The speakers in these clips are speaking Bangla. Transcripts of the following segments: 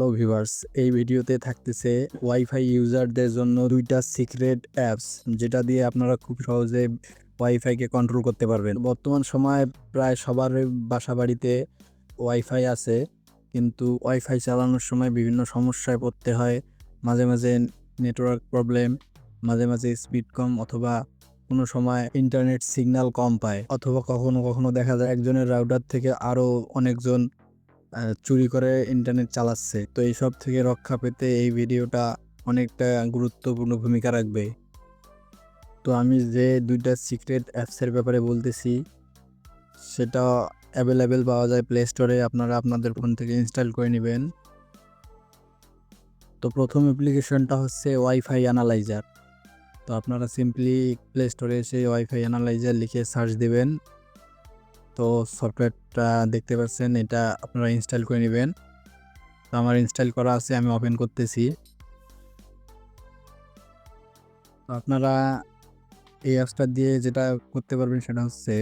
হ্যালো ভিউয়ার্স এই ভিডিওতে থাকতেছে ওয়াইফাই ইউজারদের জন্য দুইটা সিক্রেট অ্যাপস যেটা দিয়ে আপনারা খুব সহজে ওয়াইফাইকে কন্ট্রোল করতে পারবেন। বর্তমান সময়ে প্রায় সবার বাসা বাড়িতে ওয়াইফাই আছে, কিন্তু ওয়াইফাই চালানোর সময় বিভিন্ন সমস্যায় পড়তে হয়। মাঝে মাঝে নেটওয়ার্ক প্রবলেম মাঝে মাঝে স্পিড কম অথবা কোনো সময় ইন্টারনেট সিগন্যাল কম পায়, অথবা কখনো কখনো দেখা যায় একজনের রাউটার থেকে আরও অনেকজন চুরি করে ইন্টারনেট চালাচ্ছে। তো এইসব থেকে রক্ষা পেতে এই ভিডিওটা অনেকটা গুরুত্বপূর্ণ ভূমিকা রাখবে। তো আমি যে দুইটা সিক্রেট অ্যাপসের ব্যাপারে বলতেছি, সেটা অ্যাভেলেবেল পাওয়া যায় প্লে স্টোরে আপনারা আপনাদের ফোন থেকে ইনস্টল করে নেবেন। তো প্রথম অ্যাপ্লিকেশনটা হচ্ছে ওয়াইফাই অ্যানালাইজার তো আপনারা সিম্পলি প্লে স্টোরে এসে ওয়াইফাই অ্যানালাইজার লিখে সার্চ দিবেন। তো সফটওয়্যারটা দেখতে পাচ্ছেন, এটা আপনারা ইনস্টল করে নেবেন। তো আমার ইনস্টল করা আছে, আমি ওপেন করতেছি। তো আপনারা এই অ্যাপসটা দিয়ে যেটা করতে পারবেন সেটা হচ্ছে,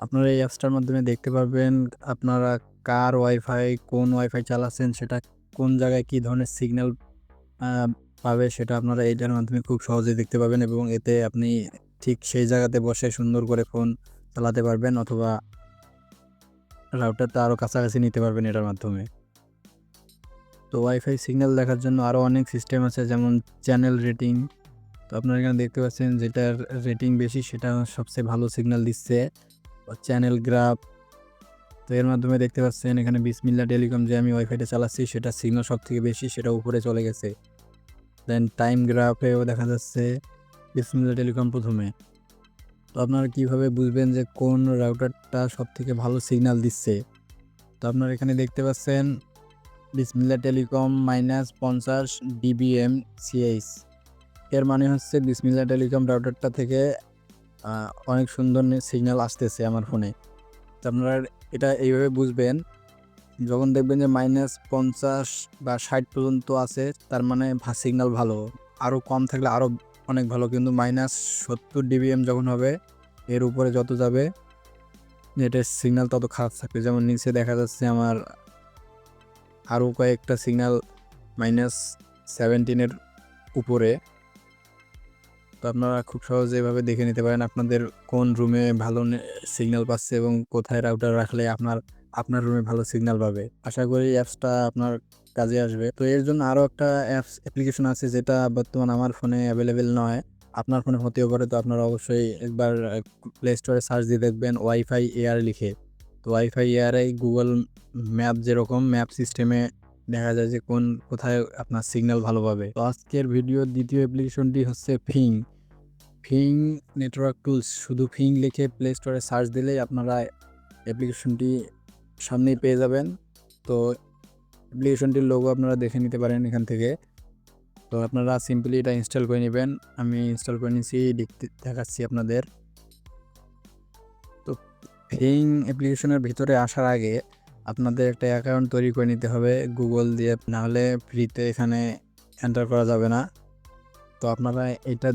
আপনারা এই অ্যাপসটার মাধ্যমে দেখতে পারবেন আপনারা কার ওয়াইফাই কোন ওয়াইফাই চালাচ্ছেন, সেটা কোন জায়গায় কী ধরনের সিগন্যাল পাবে সেটা আপনারা এইটার মাধ্যমে খুব সহজেই দেখতে পাবেন এবং এতে আপনি ঠিক সেই জায়গাতে বসে সুন্দর করে ফোন চালাতে পারবেন অথবা রাউটারটা আরও কাছাকাছি নিতে পারবেন এটার মাধ্যমে। তো ওয়াইফাই সিগন্যাল দেখার জন্য আরও অনেক সিস্টেম আছে, যেমন চ্যানেল রেটিং তো আপনারা এখানে দেখতে পাচ্ছেন যেটার রেটিং বেশি সেটা সবচেয়ে ভালো সিগন্যাল দিচ্ছে। চ্যানেল গ্রাফ তো এর মাধ্যমে দেখতে পাচ্ছেন এখানে বিসমিল্লা টেলিকম যে আমি ওয়াইফাইটা চালাচ্ছি, সেটা সিগন্যাল সব থেকে বেশি, সেটা উপরে চলে গেছে। দেন টাইম গ্রাফেও দেখা যাচ্ছে বিসমিল্লা টেলিকম প্রথমে। তো আপনারা কীভাবে বুঝবেন যে কোন রাউটারটা সব থেকে ভালো সিগন্যাল দিচ্ছে? তো আপনারা এখানে দেখতে পাচ্ছেন বিসমিল্লা টেলিকম মাইনাস পঞ্চাশ ডিবিএম সিএইচ। এর মানে হচ্ছে বিসমিল্লা টেলিকম রাউটারটা থেকে অনেক সুন্দর সিগন্যাল আসতেছে আমার ফোনে তো আপনারা এটা এইভাবে বুঝবেন, যখন দেখবেন যে মাইনাস পঞ্চাশ বা ষাট পর্যন্ত আছে, তার মানে সিগন্যাল ভালো। আরও কম থাকলে আরও অনেক ভালো, কিন্তু মাইনাস সত্তর ডিবিএম যখন হবে, এর উপরে যত যাবে, নেটের সিগন্যাল তত খারাপ থাকবে। যেমন নিচে দেখা যাচ্ছে আমার আরও কয়েকটা সিগন্যাল মাইনাস সেভেন্টিনের উপরে। তো আপনারা খুব সহজে এভাবে দেখে নিতে পারেন আপনাদের কোন রুমে ভালো সিগন্যাল পাচ্ছে এবং কোথায় রাউটার রাখলে আপনার আপনার রুমে ভালো সিগন্যাল পাবে। আশা করি অ্যাপসটা আপনার কাজে আসবে। তো এর জন্য আরও একটা অ্যাপস অ্যাপ্লিকেশন আছে যেটা বর্তমান আমার ফোনে অ্যাভেলেবেল নয়। আপনার ফোনে হতেও পারে, তো আপনারা অবশ্যই একবার প্লে স্টোরে সার্চ দিয়ে দেখবেন ওয়াইফাই এয়ার লিখে। তো ওয়াইফাই এয়ারে গুগল ম্যাপ যেরকম ম্যাপ সিস্টেমে দেখা যায় যে কোন কোথায় আপনার সিগন্যাল ভালো পাবে। তো আজকের ভিডিওর দ্বিতীয় অ্যাপ্লিকেশনটি হচ্ছে ফিং ফিং নেটওয়ার্ক টুলস শুধু ফিং লিখে প্লে স্টোরে সার্চ দিলেই আপনারা অ্যাপ্লিকেশনটি সামনেই পেয়ে যাবেন। তো অ্যাপ্লিকেশনটির লোগো আপনারা দেখে নিতে পারেন এখান থেকে। তো আপনারা সিম্পলি এটা ইনস্টল করে নেবেন। আমি ইনস্টল করে নিয়েছি দেখতে দেখাচ্ছি আপনাদের। তো ফিং অ্যাপ্লিকেশনের ভিতরে আসার আগে আপনাদের একটা অ্যাকাউন্ট তৈরি করে নিতে হবে গুগল দিয়ে। নাহলে ফ্রিতে এখানে এন্টার করা যাবে না। তো আপনারা এটা,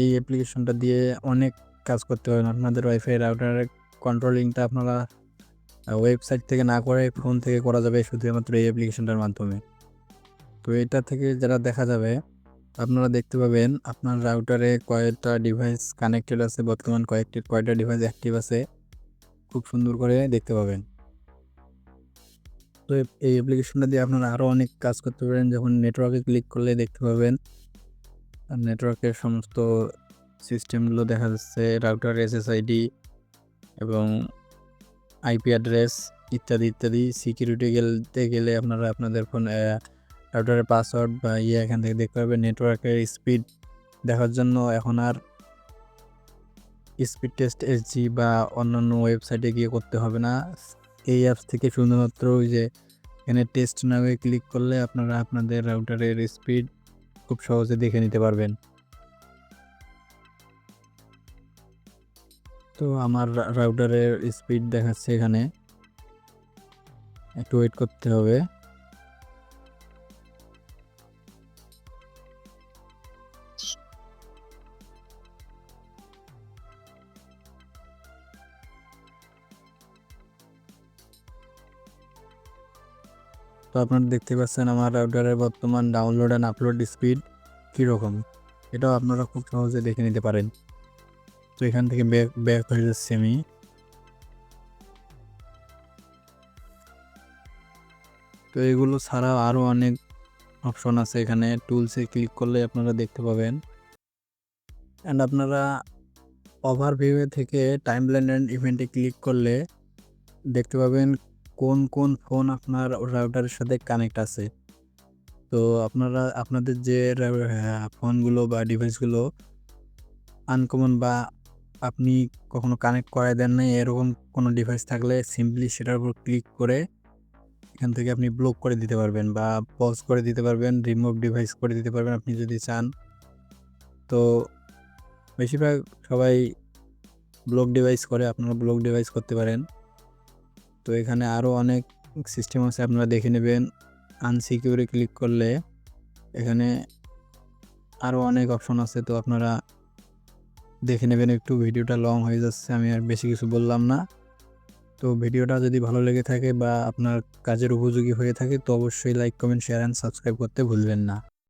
এই অ্যাপ্লিকেশনটা দিয়ে অনেক কাজ করতে পারেন আপনাদের ওয়াইফাই রাউটারের কন্ট্রোলিংটা আপনারা ওয়েবসাইট থেকে না করে ফোন থেকে করা যাবে শুধুমাত্র এই অ্যাপ্লিকেশনটার মাধ্যমে। তো এটা থেকে যারা দেখা যাবে, আপনারা দেখতে পাবেন আপনার রাউটারে কয়েকটা ডিভাইস কানেক্টেড আছে, বর্তমান কয়েকটি কয়েকটা ডিভাইস অ্যাক্টিভ আছে। খুব সুন্দর করে দেখতে পাবেন। তো এই অ্যাপ্লিকেশনটা দিয়ে আপনারা আরও অনেক কাজ করতে পারেন। যখন নেটওয়ার্কে ক্লিক করলে দেখতে পাবেন নেটওয়ার্কের সমস্ত সিস্টেমগুলো দেখা যাচ্ছে রাউটার এসএসআইডি এবং আইপি অ্যাড্রেস ইত্যাদি ইত্যাদি। সিকিউরিটি গেলতে গেলে আপনারা আপনাদের ফোন রাউটারের পাসওয়ার্ড বা ইয়ে এখান থেকে দেখতে পাবেন নেটওয়ার্কের স্পিড দেখার জন্য এখন আর স্পিড টেস্ট এসজি বা অন্যান্য ওয়েবসাইটে গিয়ে করতে হবে না। এই অ্যাপস থেকে শুধুমাত্র ওই যে এখানে টেস্ট নামে ক্লিক করলে আপনারা আপনাদের রাউটারের স্পিড খুব সহজে দেখে নিতে পারবেন। তো আমার রাউটারের স্পিড দেখাচ্ছে এখানে। একটু ওয়েট করতে হবে। তো আপনারা দেখতে পাচ্ছেন আমার রাউটারের বর্তমান ডাউনলোড অ্যান্ড আপলোড স্পিড কীরকম? এটাও আপনারা খুব সহজে দেখে নিতে পারেন। তো এখান থেকে ব্যাক হয়ে যাচ্ছি আমি। তো এগুলো ছাড়াও আরও অনেক অপশন আছে এখানে। টুলসে ক্লিক করলে আপনারা দেখতে পাবেন। অ্যান্ড আপনারা ওভারভিউ থেকে টাইম লাইন অ্যান্ড ইভেন্টে ক্লিক করলে দেখতে পাবেন কোন কোন ফোন আপনার রাউটারের সাথে কানেক্ট আছে। তো আপনারা আপনাদের যে রাউ- হ্যাঁ, ফোনগুলো বা ডিভাইসগুলো আনকমন বা আপনি কখনো কানেক্ট করায় দেন নাই, এরকম কোনো ডিভাইস থাকলে সিম্পলি সেটার উপর ক্লিক করে এখান থেকে আপনি ব্লক করে দিতে পারবেন বা পজ করে দিতে পারবেন রিমুভ ডিভাইস করে দিতে পারবেন আপনি যদি চান। তো বেশিরভাগ সবাই ব্লক ডিভাইস করে, আপনারা ব্লক ডিভাইস করতে পারেন। তো এখানে আরও অনেক সিস্টেম আছে, আপনারা দেখে নেবেন। আনসিকিউরে ক্লিক করলে এখানে আরও অনেক অপশন আছে, তো আপনারা দেখে নেবেন একটু ভিডিওটা লং হয়ে যাচ্ছে, আমি আর বেশি কিছু বললাম না। তো ভিডিওটা যদি ভালো লেগে থাকে বা আপনার কাজের উপযোগী হয়ে থাকে, তো অবশ্যই like comment share and subscribe করতে ভুলবেন না।